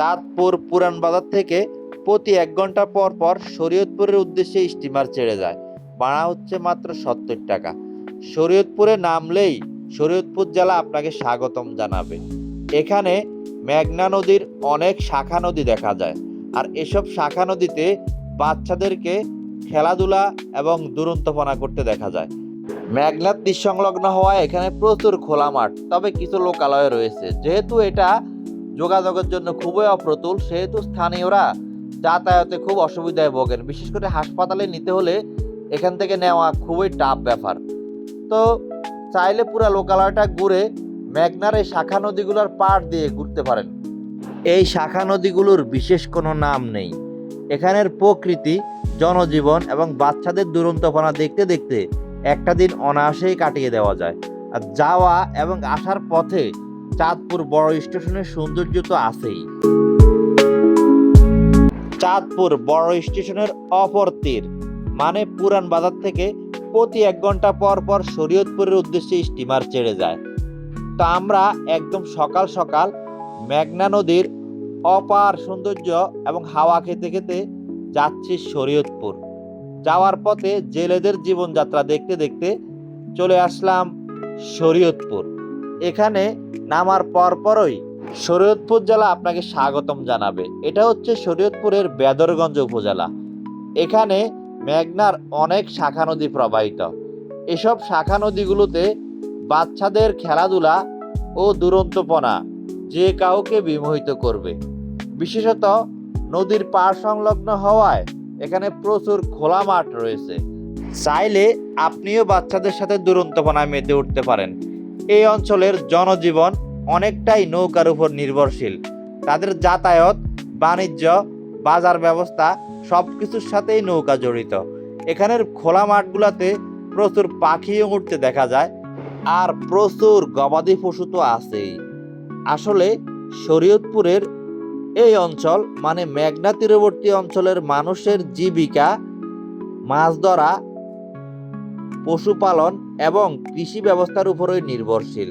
চাঁদপুর পুরান বাজার থেকে প্রতি এক ঘণ্টা পর পর শরীয়তপুরের উদ্দেশ্যে স্টিমার ছেড়ে যায়। ভাড়া হচ্ছে মাত্র সত্তর টাকা। শরীয়তপুরে নামলেই শরীয়তপুর জেলা আপনাকে স্বাগতম জানাবে। এখানে মেঘনা নদীর অনেক শাখা নদী দেখা যায়। আর এসব শাখা নদীতে বাচ্চাদেরকে খেলাধুলা এবং দুরন্তপনা করতে দেখা যায়। মেঘনার তীর সংলগ্ন হওয়ায় এখানে প্রচুর খোলা মাঠ, তবে কিছু লোকালয় রয়েছে। যেহেতু এটা যোগাযোগের জন্য খুবই অপ্রতুল, সেহেতু স্থানীয়রা যাতায়াতে খুব অসুবিধায় ভোগেন। বিশেষ করে হাসপাতালে নিতে হলে এখান থেকে নেওয়া খুবই টাফ ব্যাপার। তো চাইলে পুরো লোকালয়টা ঘুরে মেঘনার এই শাখা নদীগুলোর পাড় দিয়ে ঘুরতে পারেন। এই শাখা নদীগুলোর বিশেষ কোনো নাম নেই। এখানের প্রকৃতি, জনজীবন এবং বাচ্চাদের দুরন্তপনা দেখতে দেখতে একটা দিন অনায়াসেই কাটিয়ে দেওয়া যায়। আর যাওয়া এবং আসার পথে চাঁদপুর বড় স্টেশনের সৌন্দর্য তো আছেই। চাঁদপুর বড় স্টেশনের অপর তীর মানে পুরান বাজার থেকে প্রতি এক ঘণ্টা পর পর শরীয়তপুরের উদ্দেশ্যে স্টিমার ছেড়ে যায়। তো আমরা একদম সকাল সকাল মেঘনা নদীর অপার সৌন্দর্য এবং হাওয়া খেতে খেতে যাচ্ছি শরীয়তপুর। যাওয়ার পথে জেলেদের জীবনযাত্রা দেখতে দেখতে চলে আসলাম শরীয়তপুর। এখানে নামার পরপরই শরীয়তপুর জেলা আপনাকে স্বাগতম জানাবে। এটা হচ্ছে শরীয়তপুরের বেদরগঞ্জ উপজেলা। এখানে মেঘনার অনেক শাখা নদী প্রবাহিত। এসব শাখা নদীগুলোতে বাচ্চাদের খেলাধুলা ও দুরন্তপনা যে কাউকে বিমোহিত করবে। বিশেষত নদীর পাড় সংলগ্ন হওয়ায় এখানে প্রচুর খোলা মাঠ রয়েছে। চাইলে আপনিও বাচ্চাদের সাথে দুরন্তপনায় মেতে উঠতে পারেন। এই অঞ্চলের জনজীবন অনেকটাই নৌকার উপর নির্ভরশীল। তাদের যাতায়াত, বাণিজ্য, বাজার ব্যবস্থা সব কিছুর সাথেই নৌকা জড়িত। এখানের খোলা মাঠগুলোতে প্রচুর পাখিও উঠতে দেখা যায়, আর প্রচুর গবাদি পশু তো আছেই। আসলে শরীয়তপুরের এই অঞ্চল মানে মেঘনা তীরবর্তী অঞ্চলের মানুষের জীবিকা, মাছ ধরা, পশুপালন এবং কৃষি ব্যবস্থার উপরই নির্ভরশীল।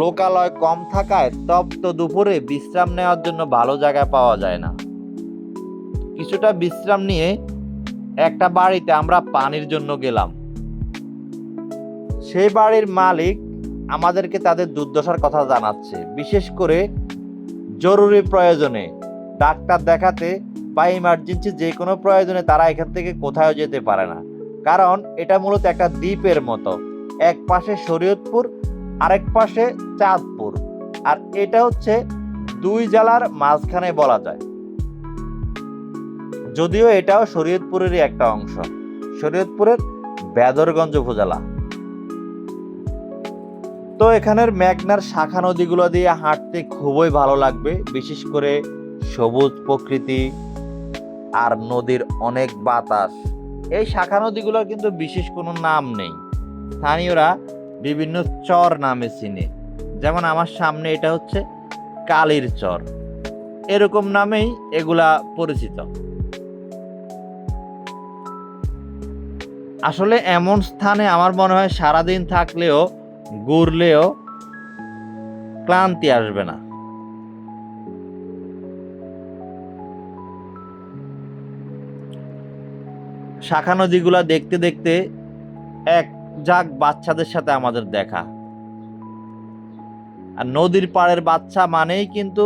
লোকালয় কম থাকায় তপ্ত দুপুরে বিশ্রাম নেওয়ার জন্য ভালো জায়গা পাওয়া যায় না। কিছুটা বিশ্রাম নিয়ে একটা বাড়িতে আমরা পানির জন্য গেলাম। সেই বাড়ির মালিক আমাদেরকে তাদের দুর্দশার কথা জানাচ্ছে, বিশেষ করে জরুরি প্রয়োজনে। ডাক্তার দেখাতে বা ইমার্জেন্সি যে কোনো প্রয়োজনে তারা এখান থেকে কোথাও যেতে পারে না। কারণ এটা মূলত একটা দ্বীপের মতো। এক পাশে শরীয়তপুর, আরেক পাশে চাঁদপুর। আর এটা হচ্ছে দুই জেলার মাঝখানে বলা যায়। যদিও এটাও শরীয়তপুরেরই একটা অংশ। শরীয়তপুরের বেদরগঞ্জ উপজেলা। তো এখানের মেঘনার শাখা নদীগুলো দিয়ে হাঁটতে খুবই ভালো লাগবে। বিশেষ করে সবুজ প্রকৃতি আর নদীর অনেক বাতাস। এই শাখা নদীগুলোর কিন্তু বিশেষ কোনো নাম নেই। স্থানীয়রা বিভিন্ন চর নামে চিনে। যেমন আমার সামনে এটা হচ্ছে কালীর চর। এরকম নামেই এগুলা পরিচিত। আসলে এমন স্থানে আমার মনে হয় সারাদিন থাকলেও, ঘুরলেও ক্লান্তি আসবে না। শাখা নদীগুলা দেখতে দেখতে এক যাক বাচ্চাদের সাথে আমাদের দেখা। আর নদীর পাড়ের বাচ্চা মানেই কিন্তু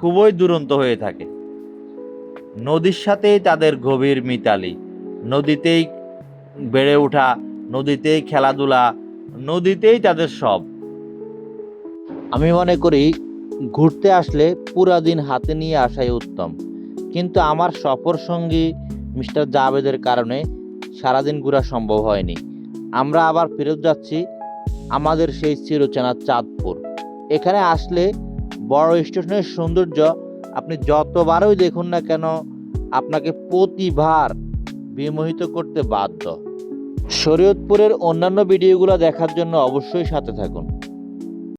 খুবই দুরন্ত হয়ে থাকে। নদীর সাথেই তাদের গভীর মিতালি। নদীতেই বেড়ে ওঠা, নদীতেই খেলাধুলা, নদীতেই তাদের সব। আমি মনে করি ঘুরতে আসলে পুরা দিন হাতে নিয়ে আসাই উত্তম। কিন্তু আমার সফর সঙ্গী মিস্টার জাভেদের কারণে সারাদিন ঘোরা সম্ভব হয়নি। আমরা আবার ফেরত যাচ্ছি আমাদের সেই চিরচেনা চাঁদপুর। এখানে আসলে বড় স্টেশনের সৌন্দর্য আপনি যতবারই দেখুন না কেন আপনাকে প্রতিবার বিমোহিত করতে বাধ্য। শরীয়তপুরের অন্যান্য ভিডিওগুলো দেখার জন্য অবশ্যই সাথে থাকুন।